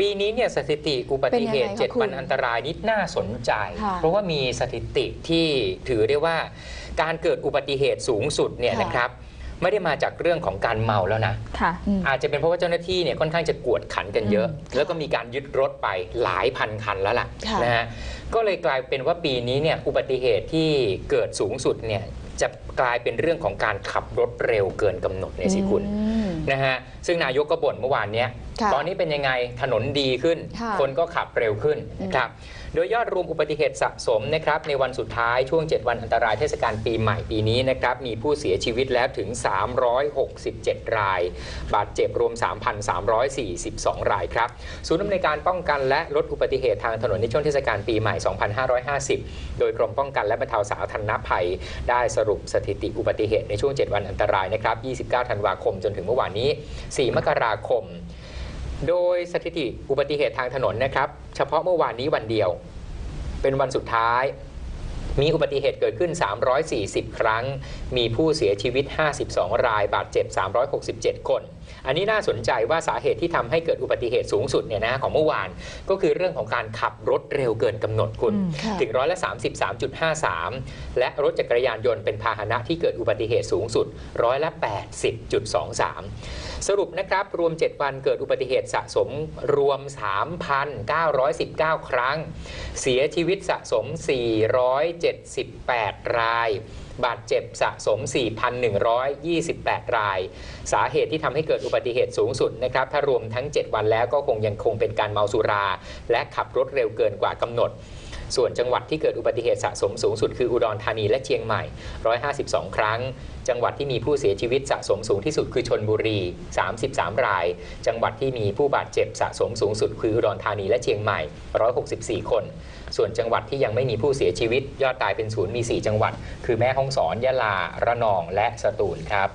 ปีนี้เนี่ยสถิติอุบัติเหตุเป็นยังไงคะ7วันคุณอันตรายนี่น่าสนใจค่ะเพราะว่ามีสถิติที่ถือได้ว่า การเกิดอุบัติเหตุสูงสุดเนี่ยค่ะนะครับไม่ได้มาจากเรื่องของการเมาแล้วนะค่ะอืมอาจจะเป็นเพราะว่าเจ้าหน้าที่เนี่ยค่อนข้างจะกวดขันกันเยอะอืมแล้วก็มีการยึดรถไปหลายพันคันแล้วล่ะค่ะนะฮะ ก็เลยกลายเป็นว่าปีนี้เนี่ยอุบัติเหตุที่เกิดสูงสุดเนี่ยจะกลายเป็นเรื่องของการขับรถเร็วเกินกำหนดเนี่ยสิคุณอืมนะฮะ ซึ่งนายกก็บ่นเมื่อวานเนี้ยค่ะตอนนี้เป็นยังไงถนนดีขึ้นค่ะคนก็ขับเร็วขึ้นนะครับโดยยอดรวมอุบัติเหตุสะสมนะครับในวันสุดท้ายช่วง 7 วันอันตรายเทศกาลปีใหม่ปีนี้นะครับมีผู้เสียชีวิตแล้วถึง 367 ราย บาดเจ็บรวม 3,342 รายครับศูนย์อำนวยการป้องกันและลดอุบัติเหตุทางถนนในช่วงเทศกาลปีใหม่ 2550 โดยกรมป้องกันและบรรเทาสาธารณภัย ได้สรุปสถิติอุบัติเหตุในช่วง 7 วันอันตรายนะครับ 29 ธันวาคมจนถึงเมื่อวานนี้ 4 มกราคม โดยสถิติอุบัติเหตุทางถนนนะครับ เฉพาะเมื่อวานนี้วันเดียว เป็นวันสุดท้าย มีอุบัติเหตุเกิดขึ้น 340 ครั้ง มีผู้เสียชีวิต 52 ราย บาดเจ็บ 367 คน อันนี้น่าสนใจว่าสาเหตุที่ทำให้เกิดอุบัติเหตุสูงสุดเนี่ยนะของเมื่อวาน ก็คือเรื่องของการขับรถเร็วเกินกำหนดคุณอืมค่ะถึงร้อยละ 33.53 และรถจักรยานยนต์เป็นพาหนะที่เกิดอุบัติเหตุสูงสุดร้อยละ 80.23 สรุปนะครับ รวม 7 วันเกิดอุบัติเหตุสะสมรวม 3,919 ครั้ง เสียชีวิตสะสม478 ราย บาดเจ็บสะสม 4,128 ราย สาเหตุที่ทำให้เกิดอุบัติเหตุสูงสุดนะครับถ้ารวมทั้ง 7 วันแล้วก็คงยังคงเป็นการเมาสุรา และขับรถเร็วเกินกว่ากำหนด ส่วนจังหวัดที่เกิดอุบัติเหตุสะสมสูงสุดคืออุดรธานีและเชียงใหม่ 152 ครั้ง จังหวัดที่มีผู้เสียชีวิตสะสมสูงที่สุดคือชนบุรี 33 ราย จังหวัดที่มีผู้บาดเจ็บสะสมสูงสุดคืออุดรธานีและเชียงใหม่ 164 คน ส่วนจังหวัดที่ยังไม่มีผู้เสียชีวิต ยอดตายเป็นศูนย์มี 4 จังหวัด คือแม่ฮ่องสอนยะลา ระนอง และสตูลครับ